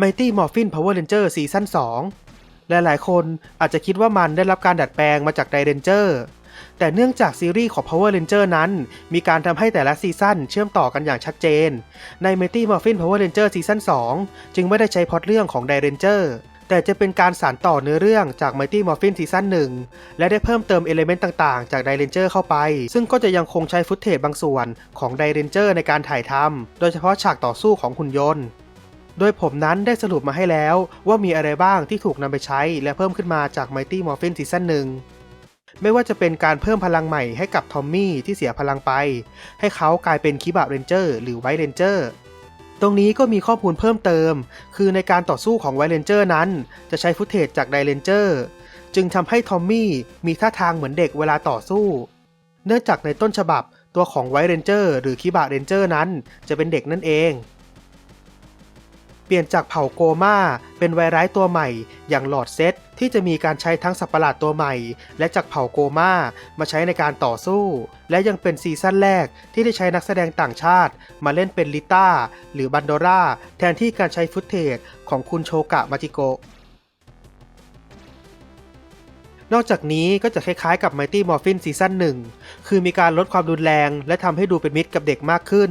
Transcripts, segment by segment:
Mighty Morphin Power Ranger ซีซั่น2หลายๆ คนอาจจะคิดว่ามันได้รับการดัดแปลงมาจาก d ด Ranger แต่เนื่องจากซีรีส์ของ Power Ranger นั้น มีการทำให้แต่ละซีซั่นเชื่อมต่อกันอย่างชัดเจน ใน Mighty Morphin Power Ranger ซีซั่น2จึงไม่ได้ใช้พล็อตเรื่องของ d ด Ranger แต่จะเป็นการสานต่อเนื้อเรื่องจาก Mighty Morphin ซีซั่น1และได้เพิ่มเติมเอลิเมนต์ต่างๆ จาก d ด Ranger เข้าไป ซึ่งก็จะยังคงใช้ฟุตเทจบางส่วนของ d ด Ranger ในการถ่ายทำ โดยเฉพาะฉากต่อสู้ของหุ่นยนต์ โดยผมนั้นได้สรุปมาให้แล้วว่ามีอะไรบ้างที่ถูกนำไปใช้และเพิ่มขึ้นมาจาก Mighty Morphin ซีซั่นหนึ่งไม่ว่าจะเป็นการเพิ่มพลังใหม่ให้กับทอมมี่ที่เสียพลังไป ให้เขากลายเป็นคิบะเรนเจอร์หรือไวท์เรนเจอร์ตรงนี้ก็มีข้อมูลเพิ่มเติม คือในการต่อสู้ของไวท์เรนเจอร์นั้น จะใช้ฟุตเทจจากไดเรนเจอร์จึงทำให้ทอมมี่มีท่าทางเหมือนเด็กเวลาต่อสู้ เนื่องจากในต้นฉบับตัวของไวท์เรนเจอร์หรือคิบะเรนเจอร์นั้นจะเป็นเด็กนั่นเอง ปลี่ยนจากเผ่าโกมาเป็นไวร้ายตัวใหม่ อย่างหลอดเซตที่จะมีการใช้ทั้งสัตว์ประหลาดตัวใหม่ และจากเผ่าโกมามาใช้ในการต่อสู้ และยังเป็นซีซั่นแรกที่ได้ใช้นักแสดงต่างชาติ มาเล่นเป็นลิต้าหรือบันโดราแทนที่การใช้ฟุตเทจของคุณโชกะมาจิโกนอกจากนี้ก็จะคล้ายๆกับ Mighty Morphin ซีซั่น1 คือมีการลดความรุนแรง และทำให้ดูเป็นมิตรกับเด็กมากขึ้น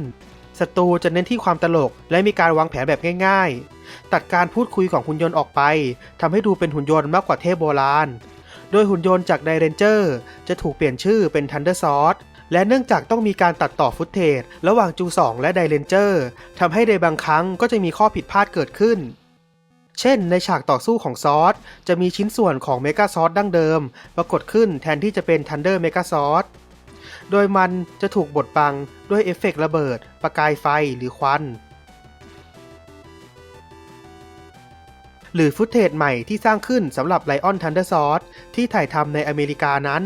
ศัตรูจะเน้นที่ความตลก และมีการวางแผนแบบง่าย ๆ ตัดการพูดคุยของหุ่นยนต์ออกไปทำให้ดูเป็นหุ่นยนต์มากกว่าเทพโบราณ โดยหุ่นยนต์จากไดเรนเจอร์จะถูกเปลี่ยนชื่อเป็น Thunder Sword และเนื่องจากต้องมีการตัดต่อฟุตเทจระหว่างจู 2 และไดเรนเจอร์ทำให้ในบางครั้งก็จะมีข้อผิดพลาดเกิดขึ้น เช่น ในฉากต่อสู้ของซอสจะมีชิ้นส่วนของเมกาซอสดั้งเดิม ปรากฏขึ้นแทนที่จะเป็น Thunder Mega s w o r d โดยมันจะถูกบดบังด้วยเอฟเฟกต์ระเบิด ประกายไฟหรือควัน หรือฟุตเทจใหม่ที่สร้างขึ้นสำหรับ Lion Thunder Sword ที่ถ่ายทำในอเมริกานั้น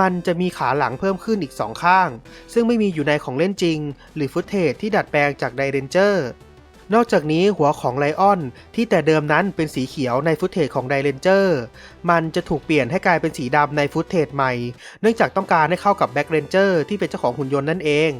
มันจะมีขาหลังเพิ่มขึ้นอีกสองข้าง ซึ่งไม่มีอยู่ในของเล่นจริง หรือฟุตเทจที่ดัดแปลงจากไดเรนเจอร์ นอกจากนี้หัวของไลออนที่แต่เดิมนั้นเป็นสีเขียวในฟุตเทจของไดเรนเจอร์มันจะถูกเปลี่ยนให้กลายเป็นสีดำในฟุตเทจใหม่ เนื่องจากต้องการให้เข้ากับแบ็กเรนเจอร์ที่เป็นเจ้าของหุ่นยนต์นั่นเอง